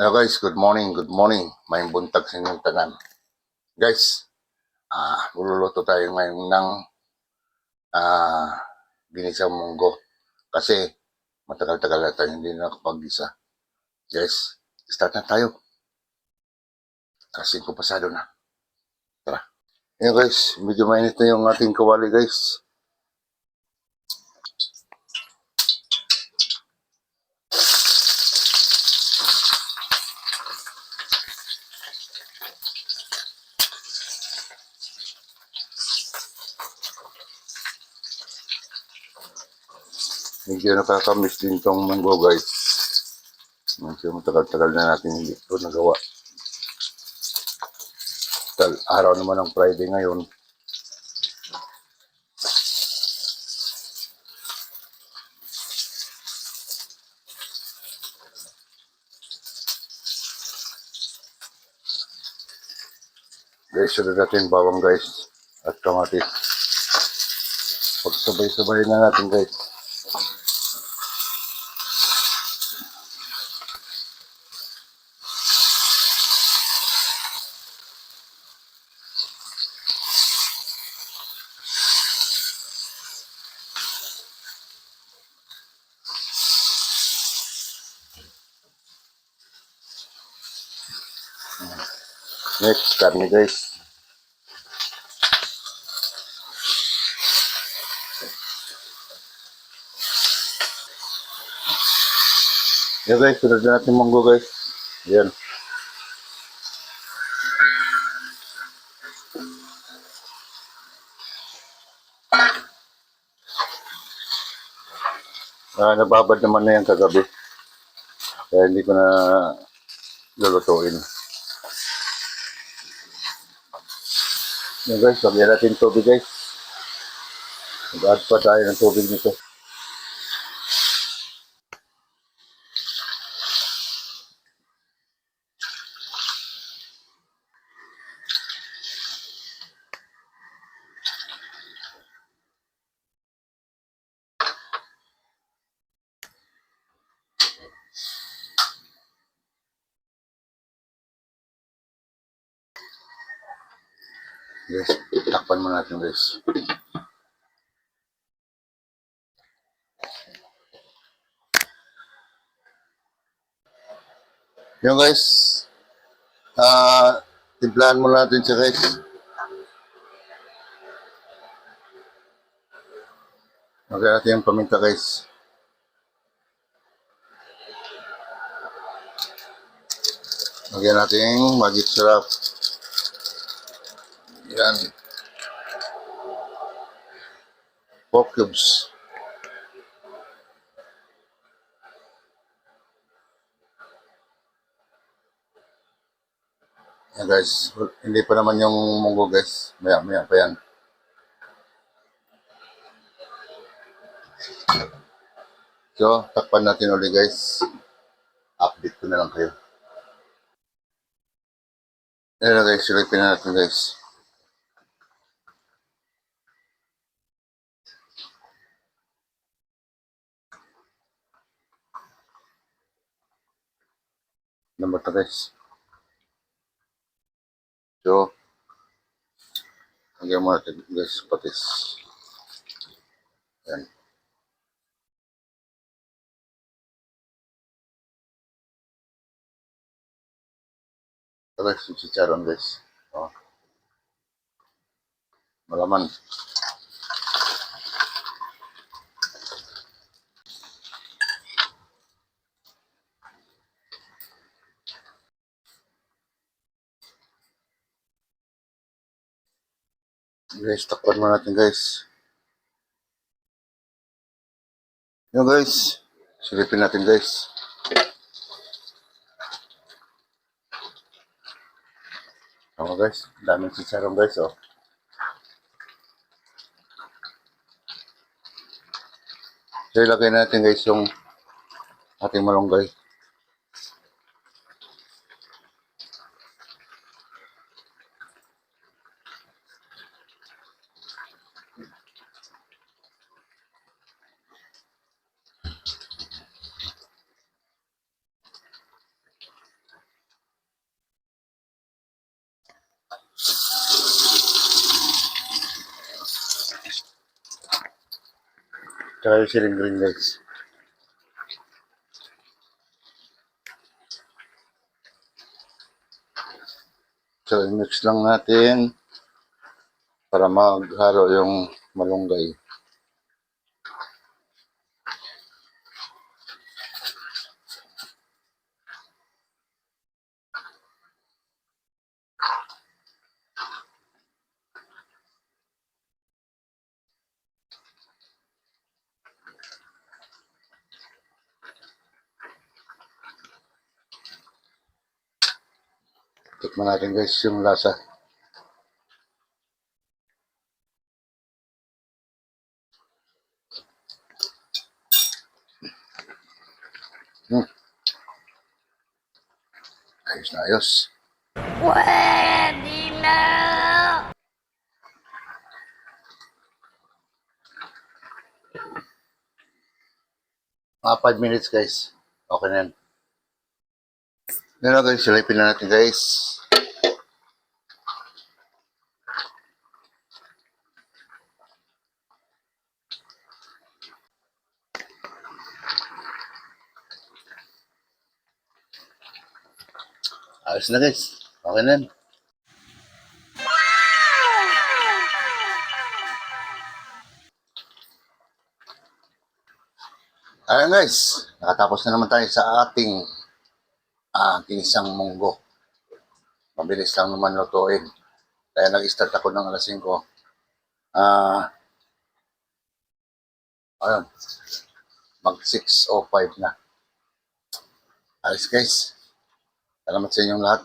Hello guys, good morning, good morning. May buntag sa inyong tanan. Guys, ah, luluto tayo ngayon ng ah, ginisang munggo. Kasi matagal-tagal na tayo hindi nakapag-isa. Guys, start na tayo. Kasi ko pasado na. Tara. Ayan guys, medyo mainit na yung ating kawali guys. Medyo nakakamiss din tong munggo guys. Medyo matagal-tagal na natin hindi ito nagawa. Tal araw naman ng Friday ngayon. Guys, sunod natin bawang guys at kamatis. Pagsabay-sabay na natin guys. Next, karne guys. Yan guys, sunod na natin munggo guys. Yan. Ah, nababad naman na yan kagabi. Kaya hindi ko na lulutuin. Yan guys, lagyan natin tubig guys. Mag-add pa tayo ng tubig nito. Guys, takpan mo natin guys. Yung guys, ah, timplahan mo natin siya guys. Lagyan natin yung paminta guys. Lagyan natin yung magic syrup. Yan. Pork cubes. Yan guys, hindi pa naman yung munggo guys. Maya maya pa yan. So, takpan natin ulit guys. Update ko na lang kayo. Ayan guys, silipin na natin guys. Number to guys. So, lagyan mo natin guys patis. Yan. Ito guys, yung chicharon guys. Oh. Malaman. Guys, takpan mo natin guys. Yung guys, silipin natin guys. Tama guys, daming chicharon guys oh. So ilagay natin guys yung ating malunggay. Tsaka yung siling green guys. So, mix lang natin para maghalo yung malunggay. Tikman natin guys yung lasa. Hmm. Ayos na ayos. Pwede na! Mga 5 minutes guys. Okay na yan. Yan na guys, silipin na natin guys. Ayos na guys. Okay na yan. Ayan guys, nakatapos na naman tayo sa ating ah ginisang munggo. Mabilis lang naman lutuin. Kaya nag-start ako ng alas 5. Ah, ayun, mag 6.05 na. Ayos guys. Salamat sa inyong lahat.